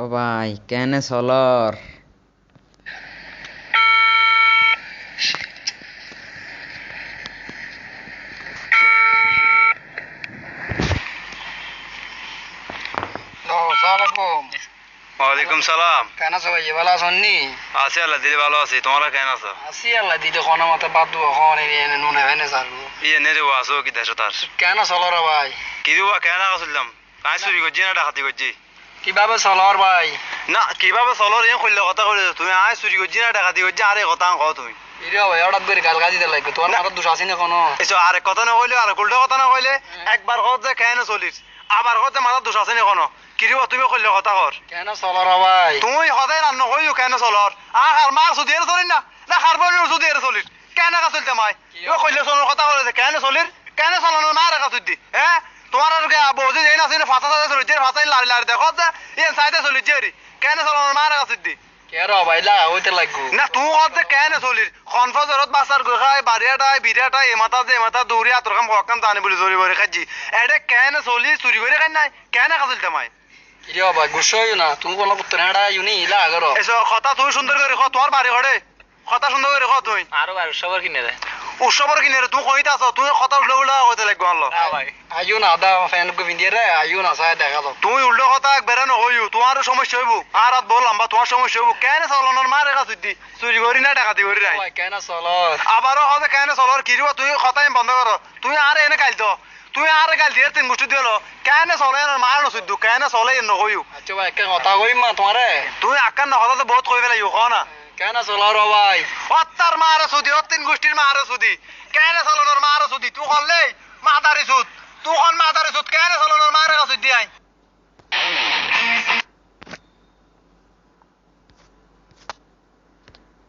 ও ভাই কেনে সালামালাইকুম। ওয়ালাইকুম সালাম। কেন আছো ভাই? ভালো আছো নি আছি আল্লাহ দিদি ভালো আছি। তোমরা কেন আছো? আছি আল্লাহ দিতে কোন মতে বাদ দেবো হন এনে নুনে ভেনে সারবো ইয়ে নে দেবো আসো কি দেশো তার? কেন চলো রে ভাই? কি দেবো কেন আসলাম কাই চুরি করছি না ডাকাতি করছি? কীভাবে চলর ভাই? না কীভাবে চলর ইয়ে করলে কথা কইলে তুমি আয় চুরি করছি না ডাকাতি করছি আরে কথা কও তুমি। কথা কথা একবার যে কেন চলিস আবার কত মাথা দোষ আছে নি কোনো? কিরিব তুমি কইলে কথা কর কেন চলো ভাই? তুমি সদায় রান্না কইও কেন চলর আর আর মার সুদি এর চলিস না না খারবনের সুদি এর চলিস কেন কা চলতে মাই? কইলে চলর কথা কইলে কেন চলির কেন চলনের মার কা চুদি হ্যাঁ তোমার আর কে বউজি যেন আছে ফাতা ফাতা চলিছে ফাতাই লারি লারি দেখো যে ইয়ে সাইডে চলিছে রে কেন চলনের মার কা চুদি কে রে ভাই লা হইতে লাগবো। না তুই কত কেন চলির কনফজরত বাসার গোখাই বারিয়াটাই বিরিয়াটাই এমাতা যে এমাতা দৌড়ি আতর কাম হকাম জানি বলে জরি বরে খাজি এডে কেন চলি চুরি করে খাই নাই? কেন কা চলতে মাই ইরে ভাই হইও না। তুমি কোনো পুত্র হেডা ইউনি ইলা আগর এসো কথা তুই সুন্দর করে খ তোমার বাড়ি ঘরে কথা সুন্দর করে খ তুই? আরও ভাই সবার কিনে দে। উৎসবর কিনে রে তুই কইতে আছো? তুই কথা উল্টো উল্টো কইতে লাগবে আনলো আইও না আদা ফ্যান কো ভিন্দিয়ে রে আইও না সায় দেখা দাও তুই উল্টো কথা বেরানো হইও তোমারও সমস্যা হইব। আর রাত বললাম বা তোমার সমস্যা হইব। কেন চলনের মারে কাছে দি চুরি করি না ডাকাতি করি নাই। ভাই কেন চলো আবারও হতে কেন চলর কিরিব তুই কথা বন্ধ কর তুমি আর এনে কাইল তো তুই আর কাইল দিয়ে তিন গোষ্ঠী দিল কেন চলে মার নচুদ্দু কেন চলে নহইও আচ্ছা ভাই কে কথা কইম মা তোমারে তুই আকান না হঠাৎ বহুত কই পেলাই খ না। কেন চলো রে ভাই? অত্তার মারে সুদি অত্তিন গোষ্ঠীর মারে সুদি কেন চলনের মারে সুদি তুই হলে মাদারি সুদ তুই হন মাদারি সুদ কেন চলনোর মারে সুদ আই